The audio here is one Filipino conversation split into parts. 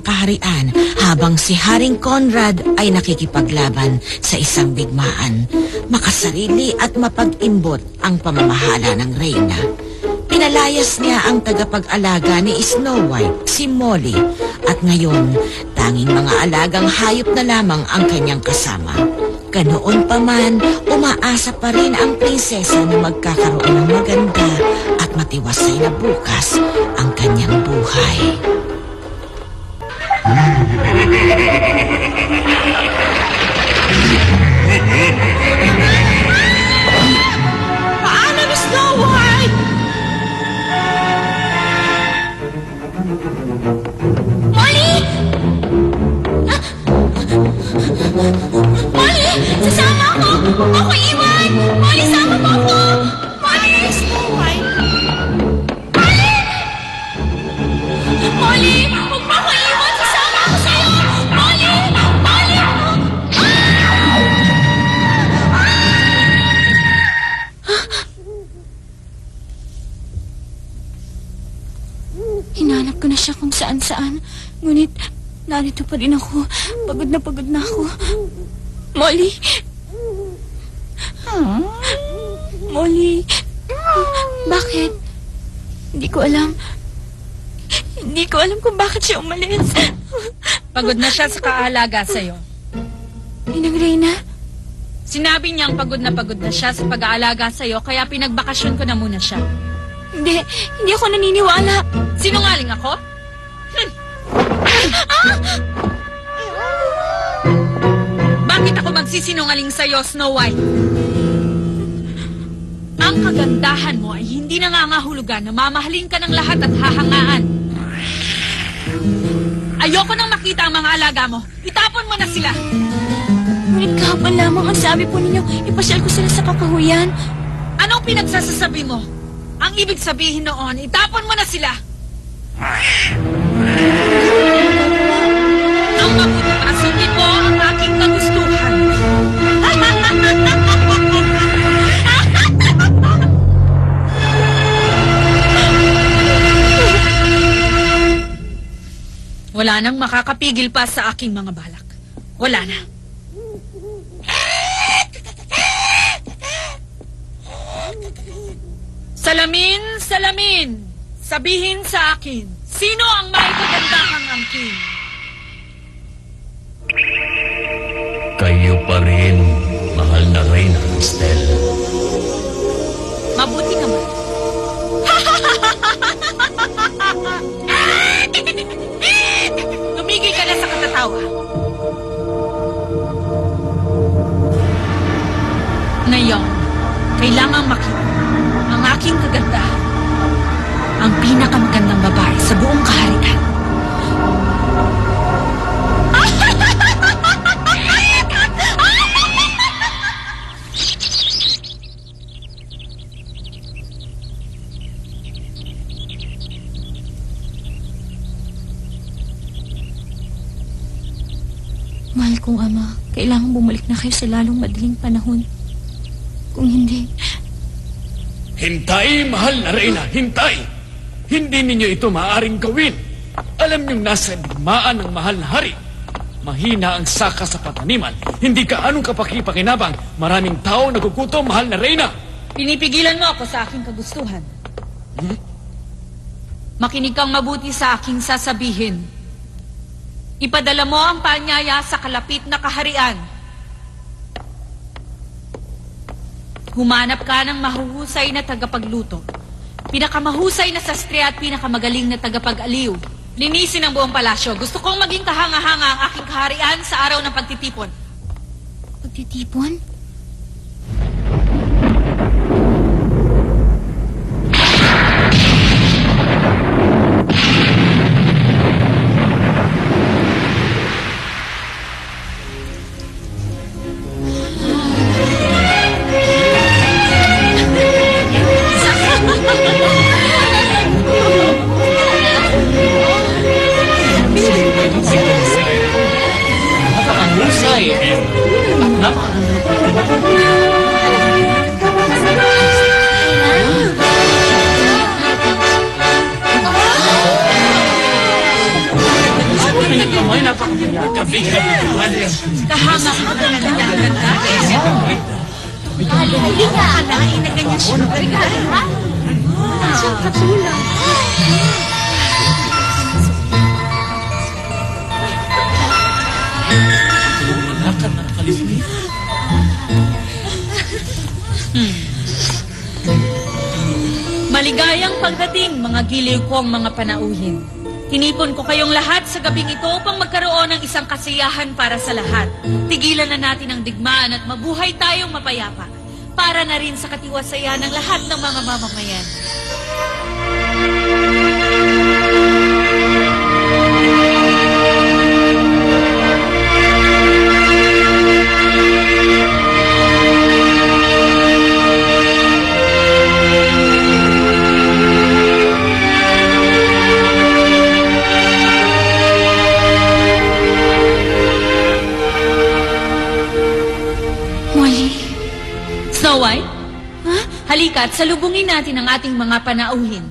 ng habang si Haring Conrad ay nakikipaglaban sa isang bigmaan. Makasarili at mapag-imbot ang pamamahala ng reyna. Pinalayas niya ang tagapag-alaga ni Snow White, si Molly, at ngayon, tanging mga alagang hayop na lamang ang kanyang kasama. Ganoon pa man, umaasa pa rin ang prinsesa na magkakaroon ng maganda at matiwasay na bukas ang kanyang buhay. Ha ha ha ha ha! Hinanap ko na siya kung saan-saan. Ngunit, narito pa rin ako. Pagod na pagod na ako. Molly! Molly! Bakit? Hindi ko alam. Hindi ko alam kung bakit siya umalis. Pagod na siya sa kaalaga sa'yo. Ninang Reyna? Sinabi niyang pagod na pagod na siya sa pag-aalaga sa'yo, kaya pinagbakasyon ko na muna siya. Hindi, hindi ako naniniwala. Sinungaling ako? Bakit ako magsisinungaling sa'yo, Snow White? Ang kagandahan mo ay hindi nangangahulugan na mamahalin ka ng lahat at hahangaan. Ayoko nang makita ang mga alaga mo. Itapon mo na sila. Ngunit kahapon lamang ang sabi po ninyo, ipasyal ko sila sa kakahuyan. Anong pinagsasasabi mo? Ang ibig sabihin noon, itapon mo na sila. Ang mabuti pa, sundin mo ang aking kagustuhan. Wala nang makakapigil pa sa aking mga balak. Wala na. Salamin, salamin! Sabihin sa akin, sino ang may kagandahang angkin? Kayo pa rin, mahal na Reyna Estel. Mabuti naman. Tumigil ka na sa katatawa. Ngayon, kailangang makita aking kagandahan. Ang pinakamagandang babae sa buong kaharian. Mahal kong ama, kailangan bumalik na kayo sa lalong madaling panahon. Kung hindi, Hintay, mahal na Reyna, hintay! Hindi ninyo ito maaaring gawin. Alam niyong nasa digmaan ng mahal na hari. Mahina ang saka sa pataniman. Hindi ka anong kapakipakinabang. Maraming tao nagugutom, mahal na Reyna. Pinipigilan mo ako sa aking kagustuhan. Makinig kang mabuti sa aking sasabihin. Ipadala mo ang panyaya sa kalapit na kaharian. Humanap ka ng mahuhusay na tagapagluto. Pinakamahusay na sastre at pinakamagaling na tagapag-aliw. Linisin ang buong palasyo. Gusto kong maging kahanga-hanga ang aking kaharian sa araw ng pagtitipon. pagtitipon? Kalain na ganyan siya. Saan katulad? Maligayang pagdating, mga giliw kong mga panauhin. Tinipon ko kayong lahat sa gabing ito upang magkaroon ng isang kasiyahan para sa lahat. Tigilan na natin ang digmaan at mabuhay tayong mapayapa. Para na rin sa katiwasayan ng lahat ng mga mamamayan. Salubungin natin ang ating mga panauhin.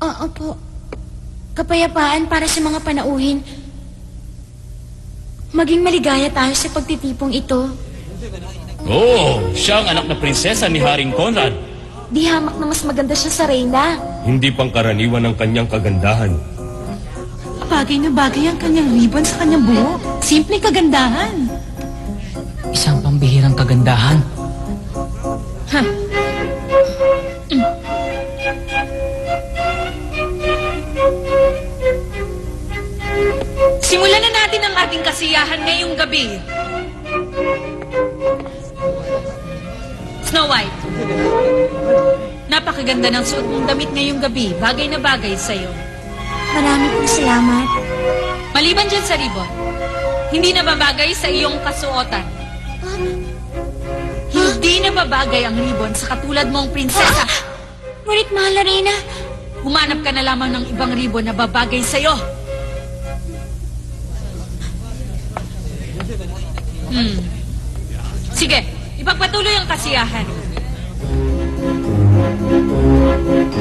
Oo po. Kapayapaan para sa mga panauhin. Maging maligaya tayo sa pagtitipong ito. Oo, siya ang anak na prinsesa ni Haring Conrad. Di hamak na mas maganda siya sa reyna. Hindi pangkaraniwan ang kanyang kagandahan. Bagay na bagay ang kanyang ribbon sa kanyang buhok. Simpleng kagandahan. Isang pambihirang kagandahan. Simulan na natin ang ating kasiyahan ngayong gabi. Snow White. Napakaganda ng suot mong damit ngayong gabi. Bagay na bagay sa'yo. Marami pong salamat. Maliban dyan sa ribbon, hindi na babagay sa iyong kasuotan. Hindi na babagay ang ribbon sa katulad mong prinsesa. Ngunit mahal na reyna. Humanap ka na lamang ng ibang ribbon na babagay sa'yo. Hmm. Sige, ipagpatuloy ang kasiyahan. Anong ginagawa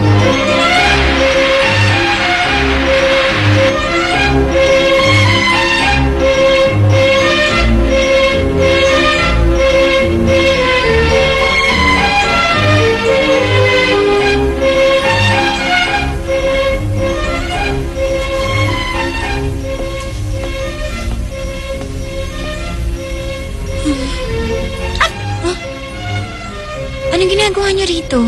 niyo rito?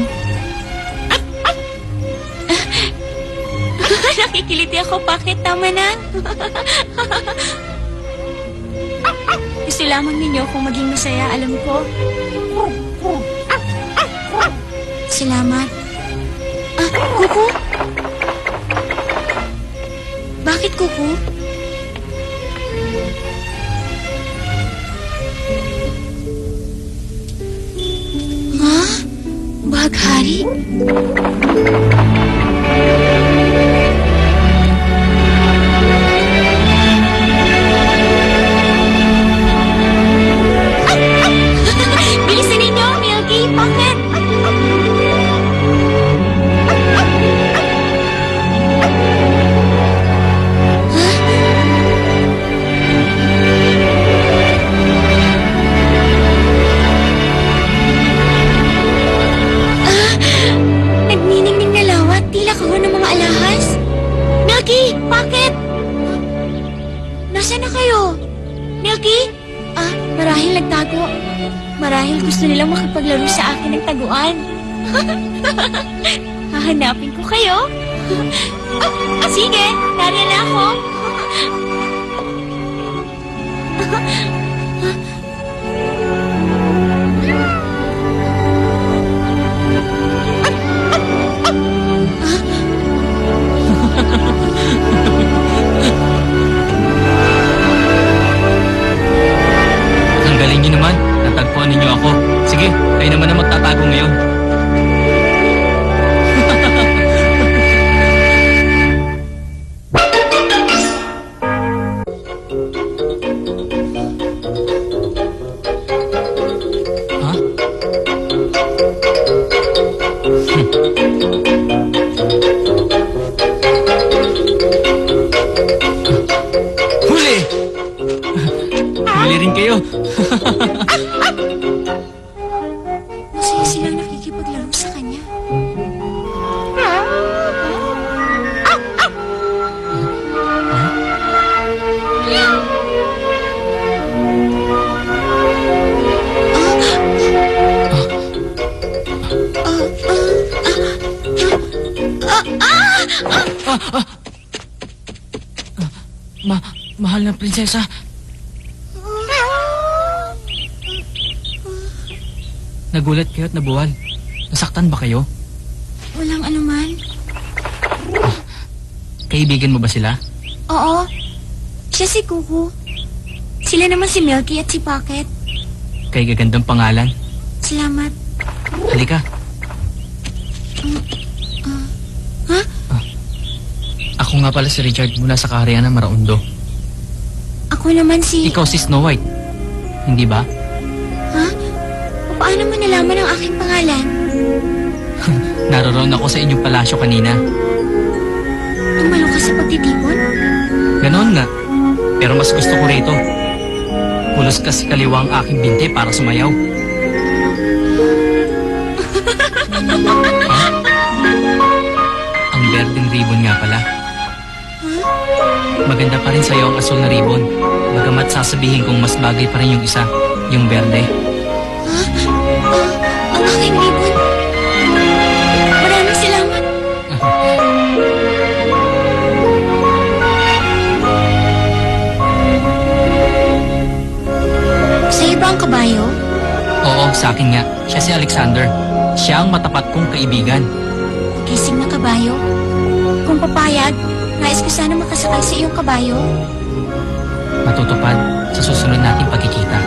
Nakikiliti ako. Bakit? Tama na. Gusto lamang ninyo kung maging masaya, alam ko. Salamat. Ah, Kuko? Bakit Kuko? Wakari? Milky, bakit? Nasaan na kayo? Milky? Ah, marahil nagtago. Marahil gusto nilang makipaglaro sa akin ng taguan. Hahanapin ko kayo. Sige, nariyan na ako. Natagpuan ninyo ako. Sige, kayo naman ang magtatago Ma, mahal na prinsesa. Nagulat kayo at nabuwal. Nasaktan ba kayo? Walang anuman. Kaibigan mo ba sila? Oo. Siya si Kuku. Sila naman si Milky at si Pocket. Kay gagandang pangalan. Salamat. Halika. Ako nga pala si Richard mula sa kaharian ng Maraundo. Ako naman si... Ikaw si Snow White. Hindi ba? Ha? Paano mo nalaman ang aking pangalan? Naroon ako sa inyong palasyo kanina. Tumalo ka sa pagtitipon? Ganon nga. Pero mas gusto ko rito. Pulos kasi kaliwa ang aking binte para sumayaw. Ang berdeng ribbon nga pala. Maganda pa rin sa'yo ang asul na ribbon. Bagamat sasabihin kong mas bagay pa rin yung isa, yung berde. Ang aking ribbon. Maraming salamat. Sa'yo ba ang kabayo? Oo, sa akin nga. Siya si Alexander. Siya ang matapat kong kaibigan. Gising na kabayo? Kung papayag, nais ko sana makasakay sa iyong kabayo. Matutupad sa susunod nating pagkikita.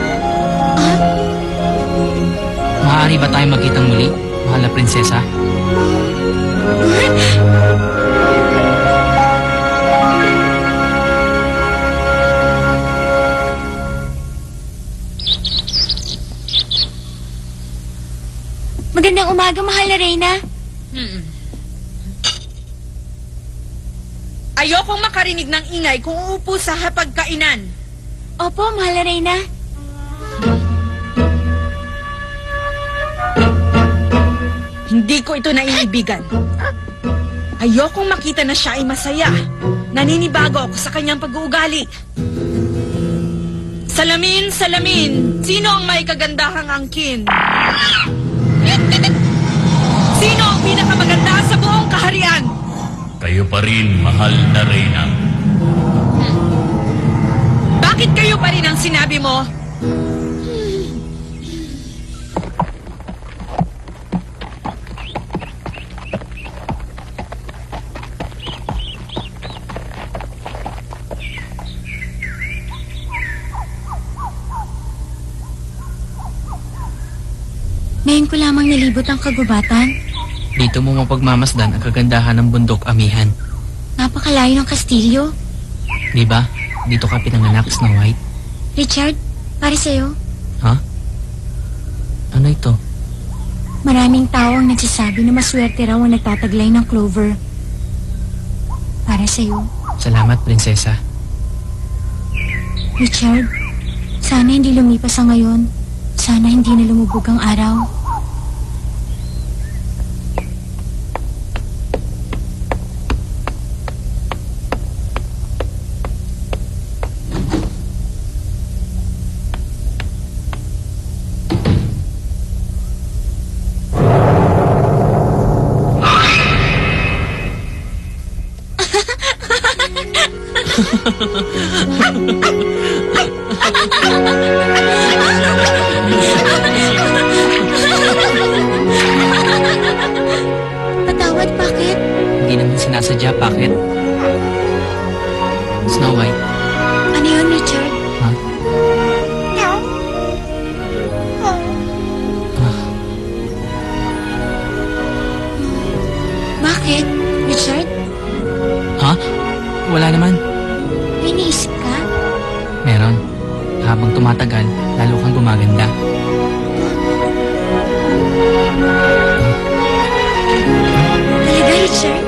Ah? Maaari ba tayong magkitang muli, mahal na prinsesa? Magandang umaga, mahal na Reyna. Ayokong makarinig ng ingay kung uupo sa hapagkainan. Opo, mahal na Reyna. Hindi ko ito naiibigan. Ayokong makita na siya ay masaya. Naninibago ako sa kanyang pag-uugali. Salamin, salamin, sino ang may kagandahang angkin? Kayo pa rin, mahal na Reyna. Bakit kayo pa rin ang sinabi mo? Ngayon ko lamang nalibot ang kagubatan. Dito mo mapagmamasdan ang kagandahan ng bundok amihan. Napakalayo ng kastilyo. Di ba? Dito ka pinanganak, Snow White. Richard, para sa'yo. Ha? Ano ito? Maraming tao ang nagsasabi na maswerte raw ang nagtataglay ng clover. Para sa'yo. Salamat, prinsesa. Richard, sana hindi lumipas ang ngayon. Sana hindi na lumubog ang araw. Patawad, bakit? Hindi naman sinasadya, bakit? Manila. Talaga, Richard?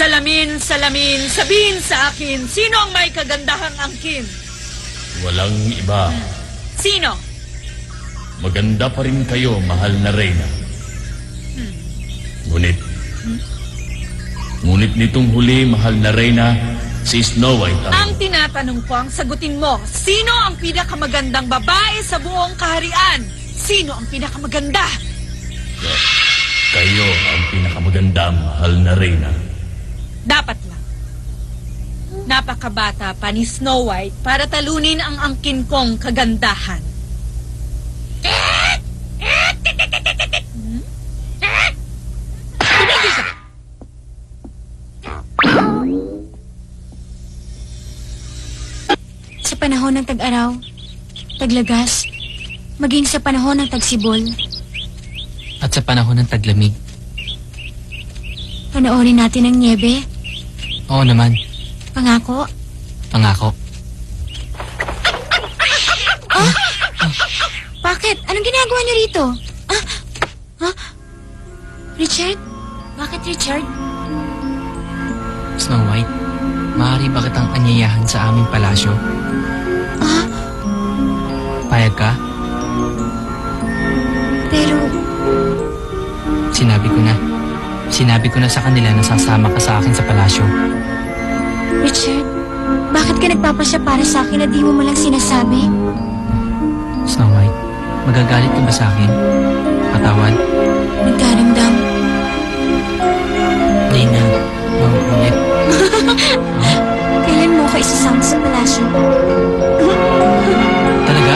Salamin, salamin, sabihin sa akin, sino ang may kagandahang angkin? Walang iba. Sino? Maganda pa rin kayo, mahal na Reyna. Ngunit, ngunit nitong huli, mahal na Reyna, si Snow White ang... Ang tinatanong ko, ang sagutin mo, sino ang pinakamagandang babae sa buong kaharian? Sino ang pinakamaganda? Kayo ang pinakamaganda, mahal na Reyna. Dapat lang. Napakabata pa ni Snow White para talunin ang angkin kong kagandahan. Panahon ng tag-araw, taglagas, maging sa panahon ng tagsibol, At sa panahon ng taglamig. panoorin natin ang niebe, Oo naman, pangako. pangako. Bakit? Anong ginagawa niyo rito? Ah? Ha? Richard? Bakit Richard? Snow White, maaari ba kitang anyayahan sa aming palasyo? Ah? Payag ka? Pero, Sinabi ko na. Sinabi ko na sa kanila na sasama ka sa akin sa palasyo. Richard, bakit ka nagpapasya para sa akin na di mo malang sinasabi? Snow White, magagalit ka ba sa akin? Patawad. Nagkaramdam. Di na. Mauulit. Kailan mo ako isasama sa palasyo? Talaga?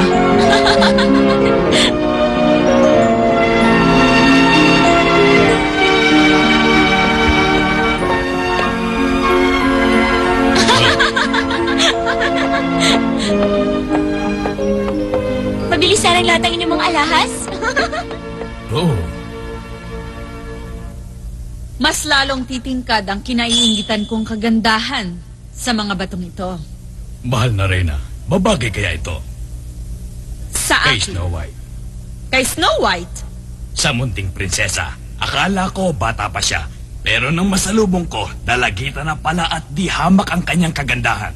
Mabilisan ang lahat ng inyong mga alahas? Mas lalong titingkad ang kinaiingitan kong kagandahan sa mga batong ito. mahal na Reyna, babagay kaya ito Sa kay akin. Snow White. Kay Snow White. Sa munting prinsesa, akala ko bata pa siya. Pero nang masalubong ko, dalagitan na pala at di hamak ang kanyang kagandahan.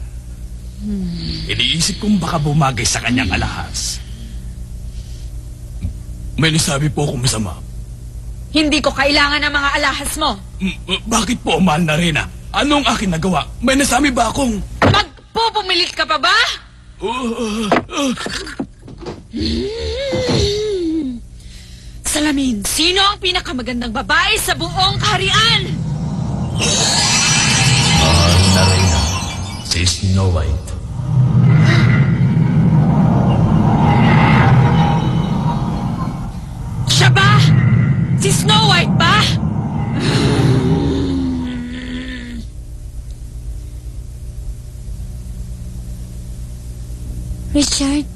Iniisip kong baka bumagay sa kanyang alahas. May nasabi po akong masama. Hindi ko kailangan ng mga alahas mo. M- m- bakit po, mahal na Reyna? Anong akin nagawa? May nasabi ba akong... Magpupumilit ka pa ba? Uh, uh, Salamin, sino ang pinakamagandang babae sa buong kaharian? mahal na Reyna, si Snow White. Snow White ba? Richard,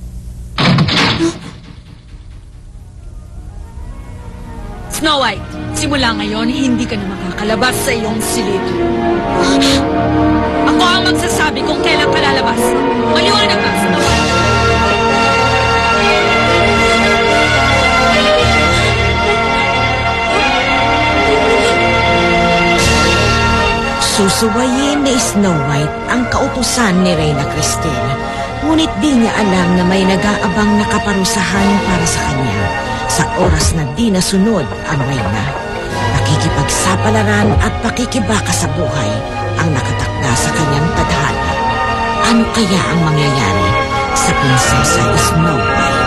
Snow White, simula ngayon, hindi ka na makakalabas sa iyong silid. Ako ang magsasabi kung kailan ka lalabas. Maliwanag Susuwayin ni Snow White ang kautusan ni Reyna Cristina. Ngunit di niya alam na may nag-aabang na kaparusahan para sa kanya sa oras na di nasunod ang Reyna. Nakikipagsapalaran at pakikibaka sa buhay ang nakatakda sa kanyang tadhana. Ano kaya ang mangyayari sa prinsesa Snow White?